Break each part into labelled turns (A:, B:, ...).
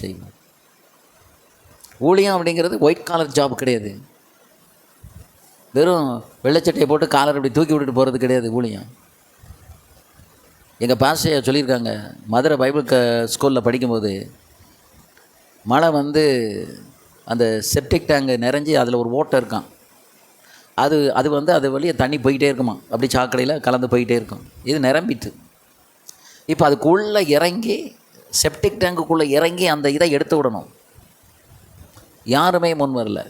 A: செய்வார் ஊழியம் அப்படிங்கிறது ஒயிட் காலர் ஜாப் கிடையாது. வெறும் வெள்ளைச்சட்டையை போட்டு காலர் அப்படி தூக்கி விட்டுட்டு போகிறது கிடையாது ஊழியம். எங்கள் பாசையா சொல்லியிருக்காங்க மதுரை பைபிள் க ஸ்கூலில் படிக்கும்போது மழை வந்து அந்த செப்டிக் டேங்கு நிறைஞ்சி அதில் ஒரு ஓட்டை இருக்கான் அது அது வந்து அது வழியே தண்ணி போயிட்டே இருக்குமா அப்படி சாக்கடையில் கலந்து போயிட்டே இருக்கும். இது நிரம்பிட்டு. இப்போ அதுக்குள்ளே இறங்கி செப்டிக் டேங்குக்குள்ளே இறங்கி அந்த இதை எடுத்து விடணும். யாருமே முன் வரல.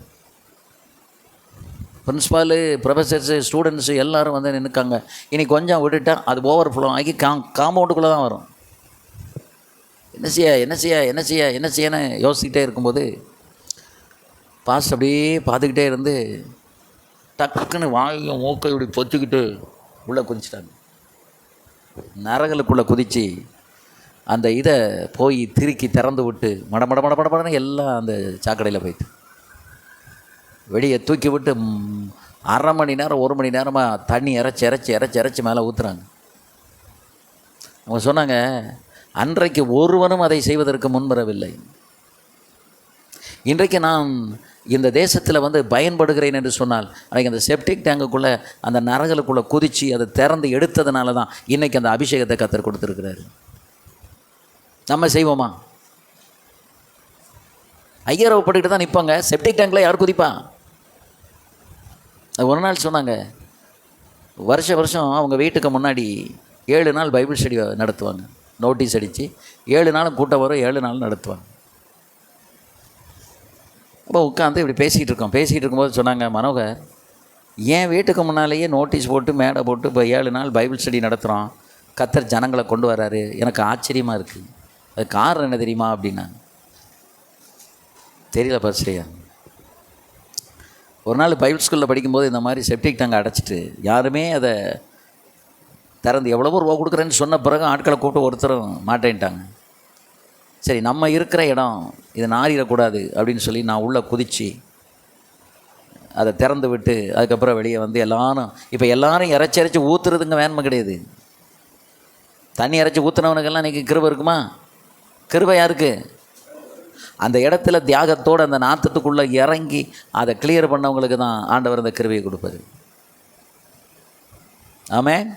A: பிரின்ஸ்பாலு ப்ரொஃபஸர்ஸு ஸ்டூடெண்ட்ஸு எல்லாரும் வந்து நின்றுக்காங்க இனி கொஞ்சம் விட்டுட்டால் அது ஓவர் ஃப்ளோ ஆகி கா காம்பவுண்டுக்குள்ளே தான் வரும். என்ன செய்ய என்ன செய்ய என்ன செய்ய என்ன செய்யன்னு யோசிக்கிட்டே இருக்கும்போது பாஸ் அப்படியே பார்த்துக்கிட்டே இருந்து டக்குன்னு வாயும் மூக்கை இப்படி பொத்துக்கிட்டு உள்ளே குதிச்சிட்டாங்க. நரகளுக்குள்ளே குதித்து அந்த இதை போய் திருக்கி திறந்து விட்டு மட மட மட மடன்னு எல்லாம் அந்த சாக்கடையில் போயிட்டு. வெளியே தூக்கி விட்டு அரை மணி நேரம் ஒரு மணி நேரமாக தண்ணி இறச்சி இறச்சி இறச்சி இறச்சி மேலே ஊற்றுறாங்க அவங்க சொன்னாங்க அன்றைக்கு ஒருவனும் அதை செய்வதற்கு முன்வரவில்லை. இன்றைக்கு நான் இந்த தேசத்தில் வந்து பயன்படுகிறேன் என்று சொன்னால் அன்றைக்கு அந்த செப்டிக் டேங்குக்குள்ளே அந்த நரகளுக்குள்ளே குதித்து அதை திறந்து எடுத்ததுனால தான் இன்றைக்கி அந்த அபிஷேகத்தை கத்தர் கொடுத்துருக்கிறாரு. நம்ம செய்வோமா? ஐயரவை போட்டுக்கிட்டு தான் நிற்பாங்க செப்டிக் டேங்கில் யார் குதிப்பா? அது ஒரு நாள் சொன்னாங்க. வருஷ வருஷம் அவங்க வீட்டுக்கு முன்னாடி ஏழு நாள் பைபிள் ஸ்டடி நடத்துவாங்க. நோட்டீஸ் அடித்து ஏழு நாளும் கூட்டம் வரும் ஏழு நாளும் நடத்துவாங்க. அப்போ உட்காந்து இப்படி பேசிகிட்டு இருக்கோம். பேசிகிட்டு இருக்கும்போது சொன்னாங்க மனோகர் என் வீட்டுக்கு முன்னாலேயே நோட்டீஸ் போட்டு மேடை போட்டு இப்போ ஏழு நாள் பைபிள் ஸ்டடி நடத்துகிறோம் கத்தர் ஜனங்களை கொண்டு வராரு. எனக்கு ஆச்சரியமாக இருக்குது அது காரணம் என்ன தெரியுமா அப்படின்னாங்க தெரியல பரிசையா ஒரு நாள் பைபிள் ஸ்கூலில் படிக்கும்போது இந்த மாதிரி செப்டிக் டங்கை அடைச்சிட்டு யாருமே அதை திறந்து எவ்வளவோ ரூபா கொடுக்குறேன்னு சொன்ன பிறகு ஆட்களை கூப்பிட்டு ஒருத்தரும் மாட்டேன்ட்டாங்க. சரி நம்ம இருக்கிற இடம் இது நாரிடக்கூடாது அப்படின்னு சொல்லி நான் உள்ளே குதித்து அதை திறந்து விட்டு அதுக்கப்புறம் வெளியே வந்து எல்லாரும் இப்போ எல்லாரும் இறச்சி இறச்சி ஊற்றுறதுங்க வேண்மை கிடையாது. தண்ணி இறச்சி ஊற்றுனவனுக்கெல்லாம் இன்றைக்கி கிருப இருக்குமா? கிருபை யாருக்கு? அந்த இடத்துல தியாகத்தோடு அந்த நாத்தத்துக்குள்ளே இறங்கி அதை கிளியர் பண்ணவங்களுக்கு தான் ஆண்டவர் அந்த கிருபையை கொடுப்பாரு. ஆமென்.